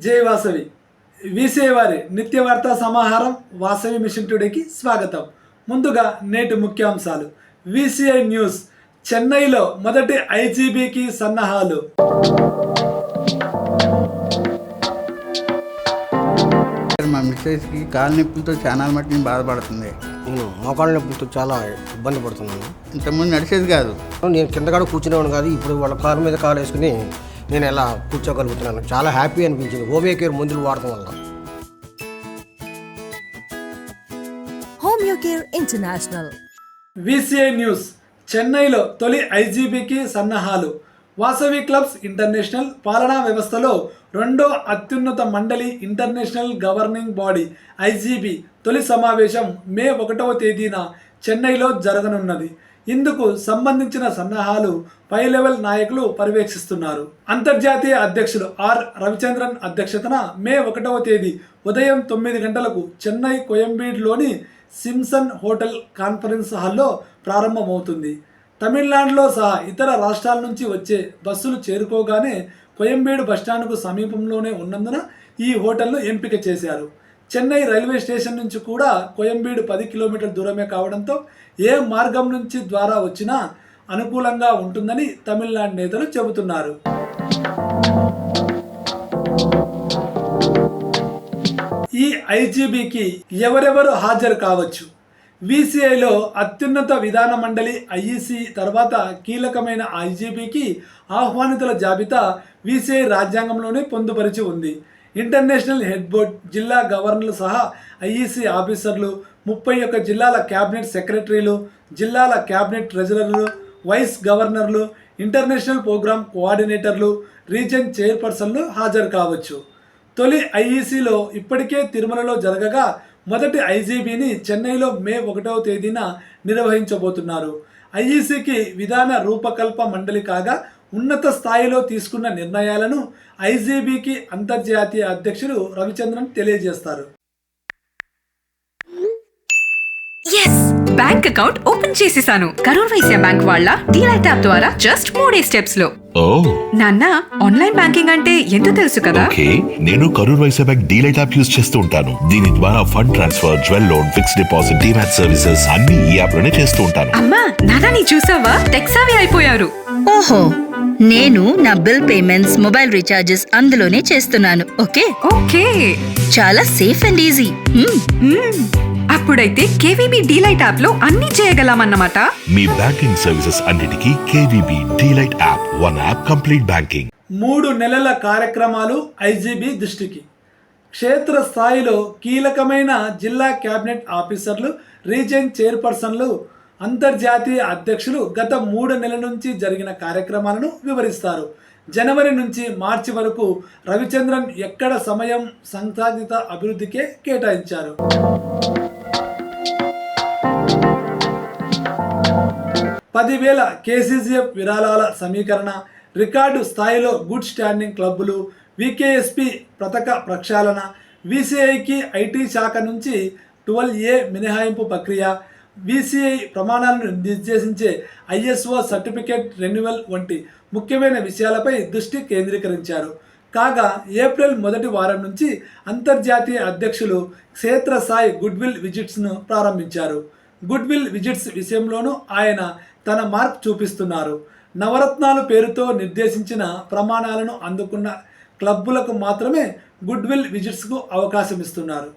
జై వాసవి వీసే వారి నిత్య వార్తా సమాహారం వాసవి మిషన్ టుడేకి స్వాగతం. ముందుగా నేటి ముఖ్యాంశాలు. VCI news. చెన్నైలో మొదటి ఐజీబీకి సన్నాహాలు. మా మిస్సెస్కి కాలు నొప్పులతో చాలా మట్టుకు బాధపడుతుంది. నేను మోకాళ్ళ నొప్పులతో చాలా ఇబ్బంది పడుతున్నాను. ఇంతకుముందు నడిచేది కాదు. నేను కింద కూడా కూర్చునేవాడు కాదు ఇప్పుడు వాళ్ళ కారు మీద కాలు వేసుకుని నేను ఎలా కూర్చోగలుగుతున్నాను? చాలా హ్యాపీ అనిపించింది. హోమియో కేర్ మందులు వాడటం వల్ల. Care International. VCI news. చెన్నైలో తొలి ఐజీబీకి సన్నాహాలు. వాసవి క్లబ్స్ ఇంటర్నేషనల్ పాలనా వ్యవస్థలో రెండో అత్యున్నత మండలి ఇంటర్నేషనల్ గవర్నింగ్ బాడీ ఐజీబీ తొలి సమావేశం మే ఒకటవ తేదీన చెన్నైలో జరగనున్నది. ఇందుకు సంబంధించిన సన్నాహాలు పై లెవెల్ నాయకులు పర్యవేక్షిస్తున్నారు. అంతర్జాతీయ అధ్యక్షులు ఆర్. రవిచంద్రన్ అధ్యక్షతన మే ఒకటవ తేదీ ఉదయం తొమ్మిది గంటలకు చెన్నై కోయంబీడ్లోని సిమ్సన్ హోటల్ కాన్ఫరెన్స్ హాల్లో ప్రారంభమవుతుంది. తమిళనాడులో సహా ఇతర రాష్ట్రాల నుంచి వచ్చే బస్సులు చేరుకోగానే కోయంబేడు బస్టాండ్కు సమీపంలోనే ఉన్నందున ఈ హోటల్ను ఎంపిక చేశారు. చెన్నై రైల్వే స్టేషన్ నుంచి కూడా కోయంబీడు పది కిలోమీటర్ల దూరమే కావడంతో ఏ మార్గం నుంచి ద్వారా వచ్చినా అనుకూలంగా ఉంటుందని తమిళనాడు నేతలు చెబుతున్నారు. ఈ ఐజీబీకి ఎవరెవరు హాజరు కావచ్చు? వీసీఐలో అత్యున్నత విధాన మండలి ఐఈసీ తర్వాత కీలకమైన ఐజీబీకి ఆహ్వానితుల జాబితా వీసీఐ రాజ్యాంగంలోనే పొందుపరిచి ఉంది. ఇంటర్నేషనల్ హెడ్ బోర్డ్ జిల్లా గవర్నర్లు సహా ఐఈసీ ఆఫీసర్లు ముప్పై ఒక్క జిల్లాల క్యాబినెట్ సెక్రటరీలు జిల్లాల క్యాబినెట్ ట్రెజరర్లు వైస్ గవర్నర్లు ఇంటర్నేషనల్ ప్రోగ్రామ్ కోఆర్డినేటర్లు రీజన్ చైర్పర్సన్లు హాజరు కావచ్చు. తొలి ఐఈసీలో ఇప్పటికే తిరుమలలో జరగగా మొదటి ఐజీబీని చెన్నైలో మే ఒకటవ తేదీన నిర్వహించబోతున్నారు. ఐఈసీకి విధాన రూపకల్ప మండలి కాగా ఉన్నత స్థాయిలో తీసుకున్న నిర్ణయాలను ఐజీబీకి అంతర్జాతీయ అధ్యక్షులు రవిచంద్రన్ తెలియజేస్తారు. ఎస్ బ్యాంక్ అకౌంట్ ఓపెన్ చేసేసాను. కరూర్ వైశ్య బ్యాంక్ వాళ్ళ డీలైట్ యాప్ ద్వారా జస్ట్ మూడే స్టెప్స్లో. నాన్న ఆన్లైన్ బ్యాంకింగ్ అంటే ఎంతో తెలుసు కదా? నేను Karur Vysya bank delight app use చేస్తూ ఉంటాను. దీని ద్వారా fund transfer jewel loan fixed deposit demat services అన్ని ఈ యాప్లోనే చేస్తూ ఉంటాను. అమ్మా నాన్న నీ చూసావా? టెక్సావి అయిపోయారు. ఓహో నేను నా బిల్ పేమెంట్స్ మొబైల్ రీఛార్జెస్ అందులోనే చేస్తున్నాను ఓకే? ఓకే. చాలా సేఫ్ అండ్ ఈజీ. అప్పుడైతే కేవీబీ డీలైట్ యాప్లో అన్ని చేయగలమన్నమాట. మీ బ్యాంకింగ్ సర్వీసెస్ అన్నిటికీ KVB delight app one app complete banking. మూడు నెలల కార్యక్రమాలు ఐజీబీ దృష్టికి. క్షేత్ర స్థాయిలో కీలకమైన జిల్లా కేబినెట్ ఆఫీసర్లు రీజన్ చైర్పర్సన్లు అంతర్జాతీయ అధ్యక్షులు గత మూడు నెలల నుంచి జరిగిన కార్యక్రమాలను వివరిస్తారు. జనవరి నుంచి మార్చి వరకు రవిచంద్రన్ ఎక్కడ సమయం సంసాధిత అభివృద్ధికే కేటాయించారు. పదివేల కేసీసీఎఫ్ విరాళాల సమీకరణ రికార్డు స్థాయిలో గుడ్ స్టాండింగ్ క్లబ్బులు వికేఎస్పి పథక ప్రక్షాళన విసిఐకి ఐటీ శాఖ నుంచి ట్వెల్వ్ ఏ మినహాయింపు ప్రక్రియ బీసీఐ ప్రమాణాలను నిర్దేశించే ఐఎస్ఓ సర్టిఫికేట్ రెన్యువల్ వంటి ముఖ్యమైన విషయాలపై దృష్టి కేంద్రీకరించారు. కాగా ఏప్రిల్ మొదటి వారం నుంచి అంతర్జాతీయ అధ్యక్షులు క్షేత్రస్థాయి గుడ్విల్ విజిట్స్ను ప్రారంభించారు. గుడ్విల్ విజిట్స్ విషయంలోనూ ఆయన తన మార్క్ చూపిస్తున్నారు. నవరత్నాలు పేరుతో నిర్దేశించిన ప్రమాణాలను అందుకున్న క్లబ్బులకు మాత్రమే గుడ్విల్ విజిట్స్కు అవకాశం ఇస్తున్నారు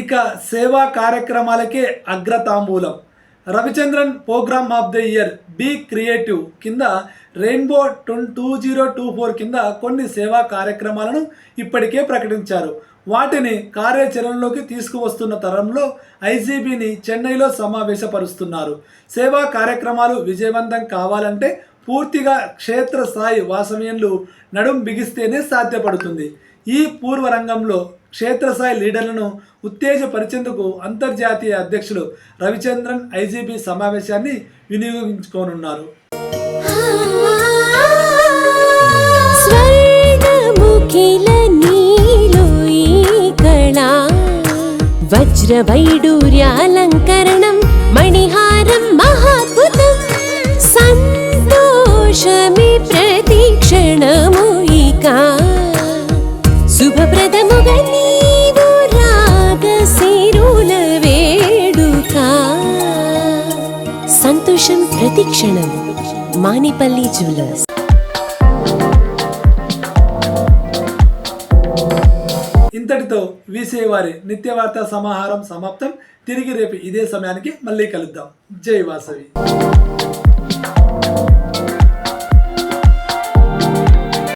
ఇక సేవా కార్యక్రమాలకే అగ్రతాంబూలం. Ravichandran programme of the year be creative కింద రెయిన్బో టొన్ టూ జీరో టూ ఫోర్ కింద కొన్ని సేవా కార్యక్రమాలను ఇప్పటికే ప్రకటించారు. వాటిని కార్యాచరణలోకి తీసుకువస్తున్న తరంలో ఐజీబీని చెన్నైలో సమావేశపరుస్తున్నారు. సేవా కార్యక్రమాలు విజయవంతం కావాలంటే పూర్తిగా క్షేత్రస్థాయి వాసవ్యంలు నడుం బిగిస్తేనే సాధ్యపడుతుంది. ఈ పూర్వ రంగంలో క్షేత్రస్థాయి లీడర్లను ఉత్తేజపరిచేందుకు అంతర్జాతీయ అధ్యక్షులు రవిచంద్రన్ ఐజీబీ సమావేశాన్ని వినియోగించుకోనున్నారు. సంతోషమి ప్రతి క్షణము ఇక. శుభప్రదముగా నీవు వేడుక. సంతోషం ప్రతి క్షణం. మానిపల్లి జ్యువెలర్స్. ఇంతటితో వీసేవారి నిత్యవార్త సమాహారం సమాప్తం. తిరిగి రేపు ఇదే సమయానికి మళ్ళీ కలుద్దాం. జై వాసవి.